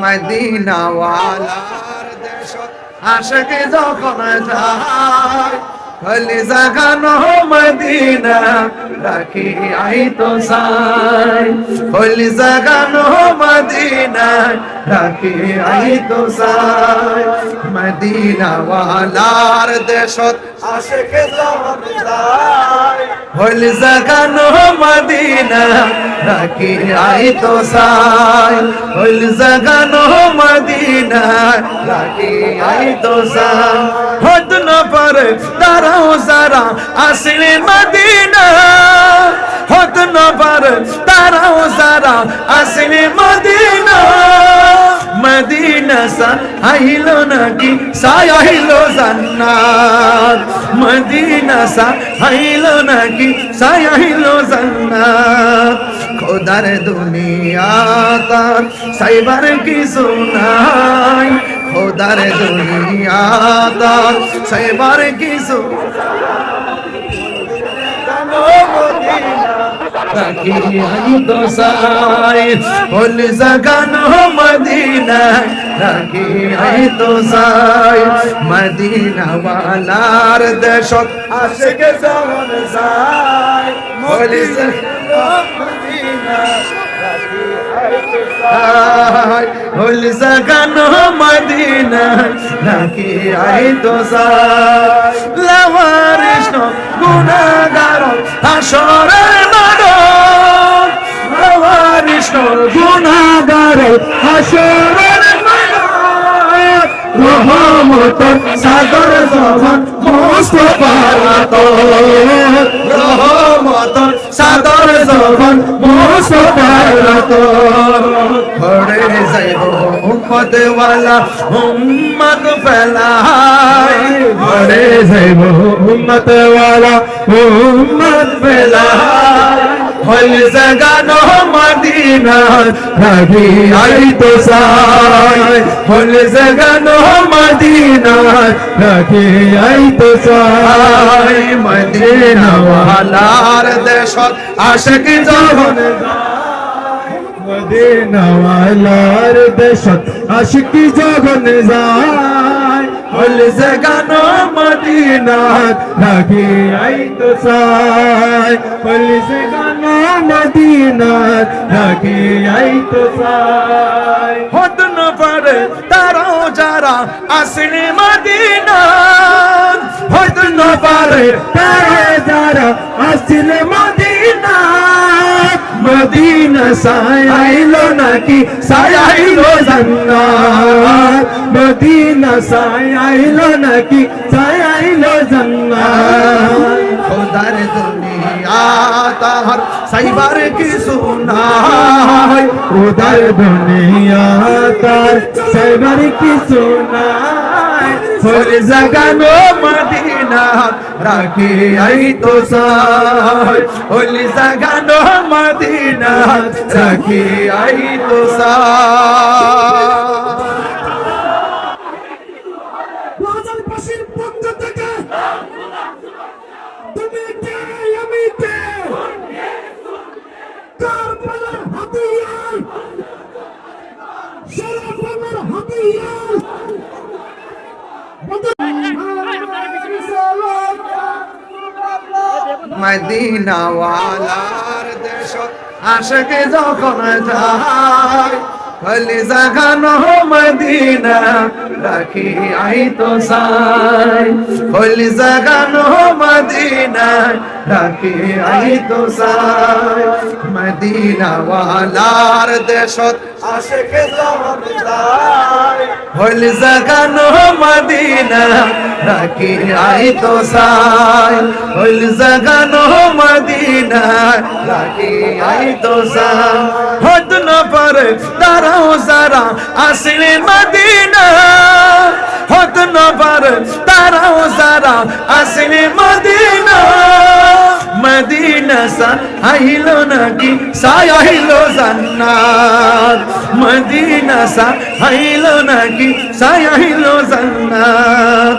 মদিনাওয়ালার দেশ আশকে যখন যায় হলি জাগানো মদিনা রাখি আই তো সাই হলি জাগানো মদিনা রাখি আই তো সাই মদিনাওয়ালার দেশত আশকে যখন যায় হলি জাগানো মদিনা রাখি আই তো সাই হলি জাগানো মদিনা রাখি আই তো সাই হদ ন পারে দাঁড়াও যারা আসলে মদিনা হদ ন পারে দাঁড়াও যারা আসলে মদিনা মদিনা সা আইল নাকি? সাইল জান্নাত। মদিনা সা আইল নাকি? সাইল জান্নাত। খোদার দুনিয়া তার সাইবার কিছু নাই। খোদার দুনিয়া তার সাইবার কিছু আই তো হল জাগানো তো হল জাগানো মদিনা তাকি আই তো সাই লাওয়ারিশ গুনাহগার হাসরের মাঠ কৃষ্ণ, গুণাগার, হাসরের রহমত, সাগর জবান মোস্তফার রহমত জবান মোস্তফার ঘরে যাইব উম্মত ওয়ালা উম্মত ফেলাই ঘরে যাইব উম্মত ওয়ালা উম্মত ফেলাই হল জাগানো মদিনা রাগি আই তো সাই হল জাগানো মদিনা রাগি আই তো সাই মদিনা ওয়ালার দেশত আশিক যখন মদিনাওয়ালার দেশত আশিকি জগন যায়। হল জাগানো মদিনাত রাখি আই তো সাই পুলিশে গানো মদিনাত রাখি আই তো সাই হতে না পারে তারাও যারা আসলে মদিনা হতে না পারে তারা যারা আসলে মদিনা মদিনা সাই আইলো নাকি সাই আইলো জান্নাত মদিনা সাই আইলো নাকি সাই আইলো জান্নাত খোদার দুনিয়া তাহার সাইবার কি সুনাই উদার দুনিয়া তার সেবার কি শোনায় ফুল জাগানো মদিনা রাখি আই তো সাই ফুল জাগানো মদিনা রাখি আই তো সাই মদিনাওয়ালার দেশ আশকে যখন যায় হলি জাগানো মদিনা রাখি আই তো সাই হলি জাগানো মদিনা রাখি আই তো সাই মদিনাওয়ালার দেশত আশকে যখন যায় হলি জাগানো মদিনা রাখি আই তো সাই হলি জাগানো মদিনা রাখি আই তো সাই হদ ন পারে দাঁড়াও যারা আসলে মদিনা হদ ন পারে দাঁড়াও যারা আসলে মদিনা মদিনা সা আইল নাকি, সাই আইল জান্নাত। মদিনা সা আইল নাকি, সাই আইল জান্নাত।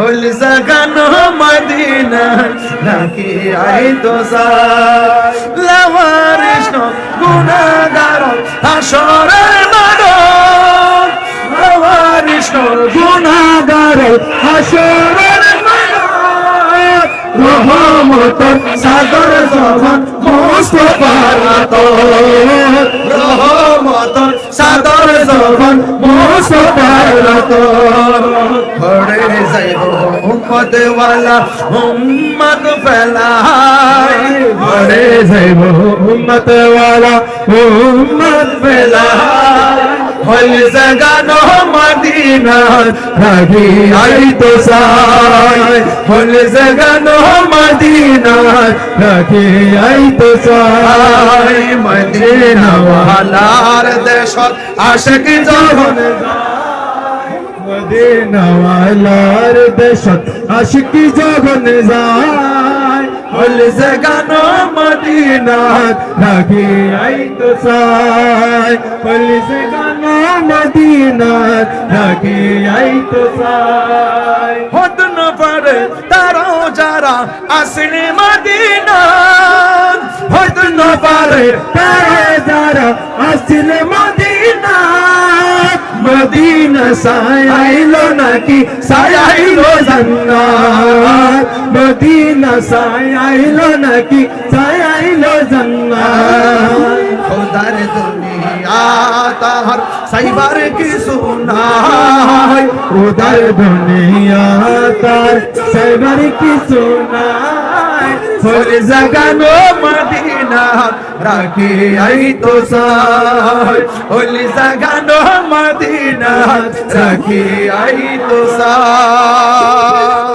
হল জাগানো মদিনা রাখি আই তো গুনাগার হাসরের মাঠ লাওয়ারিশ গুনাগার হাসরের মাঠ রহমতের সাগর জবান মুস্তফার তো মুস্তফার তো পড়ে যাইব উম্মত ওয়ালা উম্মত ফেলাই পড়ে যাইব উম্মত ওয়ালা উম্মত ফেলাই হল জাগানো মদিনা রাগি আই সাই হল জাগানো মদিনা রাগি আই মদিনা ওয়ালার দেশত আশিক যখন মদিনাওয়ালার দেশত আশিকি জগন যায়। হল জাগানো মদিনা রাখি আই তো সাই পুলিশে গানা মদিনার রাখি আই সাই হতে না পারে তারাও যারা আসলে মদিনা হতে না পারে তারা যারা আসলে মদিনা মদিনা সায়াইলো নাকি সায়াইলো জান্নাত মদিনা সায়াইলো নাকি সায়াইলো জান্নাত খোদার দুনিয়া তাহার সাইবার কি সুনাই উদার দুনিয়া তার সেবার কি শোনায় ফুল জাগানো মদিনা রাখি আই তো সাই ফুল জাগানো মদিনা রাখি আই তো সাই